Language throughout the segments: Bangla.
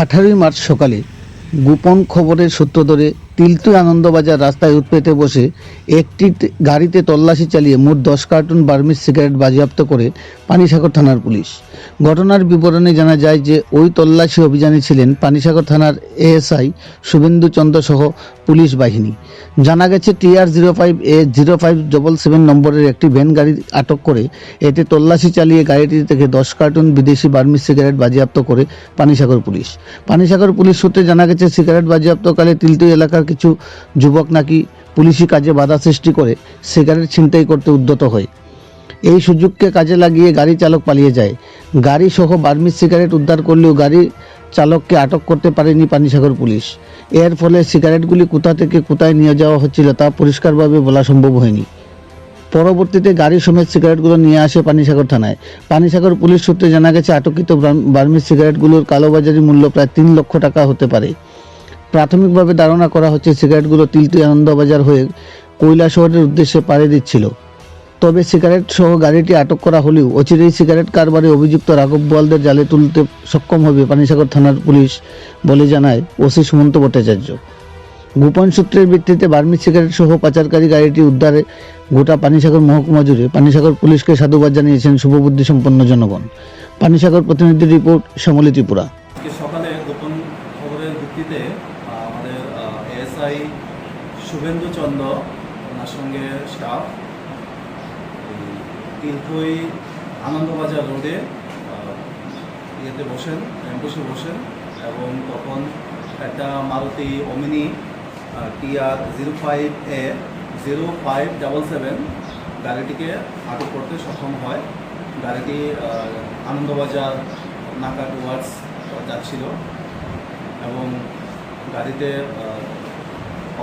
আঠারোই মার্চ সকালে গোপন খবরের সূত্র ধরে তিলতু আনন্দবাজার রাস্তায় উৎপেতে বসে একটি গাড়িতে তল্লাশি চালিয়ে মোট দশ কার্টুন বার্মিজ সিগারেট বাজেয়াপ্ত করে পানিসাগর থানার পুলিশ। ঘটনার বিবরণে জানা যায় যে ওই তল্লাশি অভিযানে ছিলেন পানিসাগর থানার এএসআই শুভেন্দু চন্দ্র সহ পুলিশ বাহিনী। জানা গেছে TR zero five A zero five double seven নম্বরের একটি ভ্যান গাড়ি আটক করে এতে তল্লাশি চালিয়ে গাড়িটি থেকে দশ কার্টুন বিদেশি বার্মিজ সিগারেট বাজেয়াপ্ত করে পানিসাগর পুলিশ। পানিসাগর পুলিশ সূত্রে জানা গেছে, সিগারেট বাজেয়াপ্তকালে তিলতু এলাকার কিছু যুবক নাকি পুলিশি কাজে বাধা সৃষ্টি করে সিগারেট ছিনতাই করতে উদ্যত হয়। এই সুযোগকে কাজে লাগিয়ে গাড়ি চালক পালিয়ে যায়। গাড়ি সহ বার্মিজ সিগারেট উদ্ধার করলেও গাড়ি চালককে আটক করতে পারেনি পানিসাগর পুলিশ। এর ফলে সিগারেটগুলি কোথা থেকে কোথায় নিয়ে যাওয়া হচ্ছিল তা পরিষ্কারভাবে বলা সম্ভব হয়নি। পরবর্তীতে গাড়ি সমেত সিগারেটগুলো নিয়ে আসে পানিসাগর থানায়। পানিসাগর পুলিশ সূত্রে জানা গেছে বার্ম- বার্মিজ সিগারেটগুলোর কালোবাজারি মূল্য প্রায় তিন লক্ষ টাকা হতে পারে। প্রাথমিকভাবে ধারণা করা হচ্ছে সিগারেটগুলো তিলতু আনন্দবাজার হয়ে কৈলা শহরের উদ্দেশ্যে পাড়ি দিচ্ছিল। তবে সিগারেট সহ গাড়িটি আটক করা হলেও অচিরেই সিগারেট কারবারে অভিযুক্ত রাঘব বোয়ালদের জালে তুলতে সক্ষম হবে পানিসাগর থানার পুলিশ বলে জানায় ওসি সুমন্ত ভট্টাচার্য। গোপন সূত্রের ভিত্তিতে বার্মি সিগারেট সহ পাচারকারী গাড়িটি উদ্ধারে গোটা পানিসাগর মহকুমা জুড়ে পানিসাগর পুলিশকে সাধুবাদ জানিয়েছেন শুভবুদ্ধি সম্পন্ন জনগণ। পানিসাগর প্রতিনিধি রিপোর্ট শ্যামলী ত্রিপুরা আজকে সকালে গোপন খবরের ভিত্তিতে আহ, আমাদের এএসআই শুভেন্দু চন্দ্র ওনার সঙ্গে স্টাফ তিলকই আনন্দবাজার রোডে ইয়েতে বসেন অ্যাম্বুসে বসেন, এবং তখন একটা Maruti Omni TR zero five A zero five double seven গাড়িটিকে আটক করতে সক্ষম হয়। গাড়িটি আনন্দবাজার, নাকা টুয়ার্ডস যাচ্ছিল। এবং গাড়িতে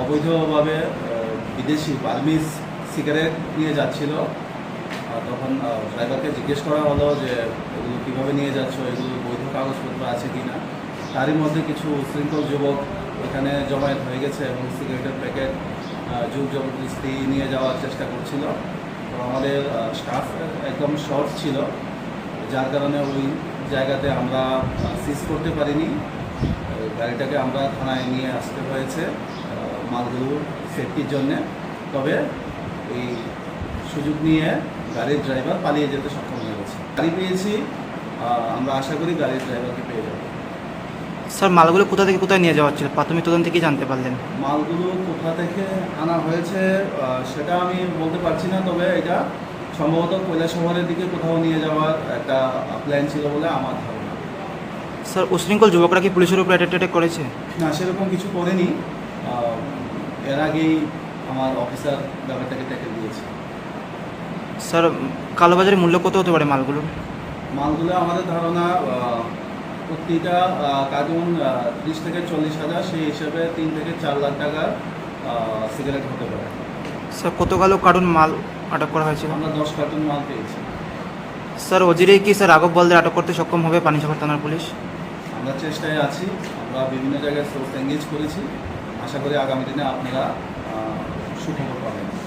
অবৈধভাবে বিদেশি বার্মিজ সিগারেট নিয়ে যাচ্ছিল। তখন ড্রাইভারকে জিজ্ঞেস করা হলো যে, এগুলো কীভাবে নিয়ে যাচ্ছ? এগুলো বৈধ কাগজপত্র আছে কি না তারই মধ্যে কিছু উশৃঙ্খল যুবক এখানে জমায়েত হয়ে গেছে এবং সিগারেটের প্যাকেট যুগ জবরদস্তি নিয়ে যাওয়ার চেষ্টা করছিল। তো আমাদের স্টাফ একদম শর্ট ছিল, যার কারণে ওই জায়গাতে আমরা সিজ করতে পারিনি। গাড়িটাকে আমরা থানায় নিয়ে আসতে হয়েছে। আহ, মালগুলোর সেফটির জন্যে। তবে এই সুযোগ নিয়ে গাড়ির ড্রাইভার পালিয়ে যেতে সক্ষম হয়ে গেছে। গাড়ি পেয়েছি আমরা আশা করি গাড়ির ড্রাইভারকে পেয়ে যাব। স্যার মালগুলো কোথা থেকে কোথায় নিয়ে যাওয়া হচ্ছিল? প্রাথমিক তদন্ত কি জানতে পারলেন? মালগুলো কোথা থেকে আনা হয়েছে সেটা আমি বলতে পারছি না তবে এটা সম্ভবত কৈলা শহরের দিকে কোথাও নিয়ে যাওয়ার একটা প্ল্যান ছিল বলে আমার ধারণা। স্যার উশৃঙ্খল যুবকরা কি পুলিশের উপর অ্যাটাক করেছে? না সেরকম কিছু করেনি। এর আগেই আমার অফিসার ব্যাপারটাকে ট্যাকেল দিয়েছে। স্যার কালোবাজারের মূল্য কত হতে পারে মালগুলো? মালগুলো আমাদের ধারণা প্রতিটা কার্টুন ত্রিশ থেকে চল্লিশ হাজার সেই হিসাবে তিন থেকে চার লাখ টাকার সিগারেট হতে পারে। স্যার কত কালো কার্টুন মাল আটক করা হয়েছিল? আমরা দশ কার্টুন মাল পেয়েছি। স্যার অজিরেই কি স্যার রাঘব বলদের আটক করতে সক্ষম হবে পানিসাগর থানার পুলিশ? আমরা চেষ্টায় আছি আমরা বিভিন্ন জায়গায় সোর্স এঙ্গেজ করেছি। আশা করি আগামী দিনে আপনারা সুখবর পাবেন।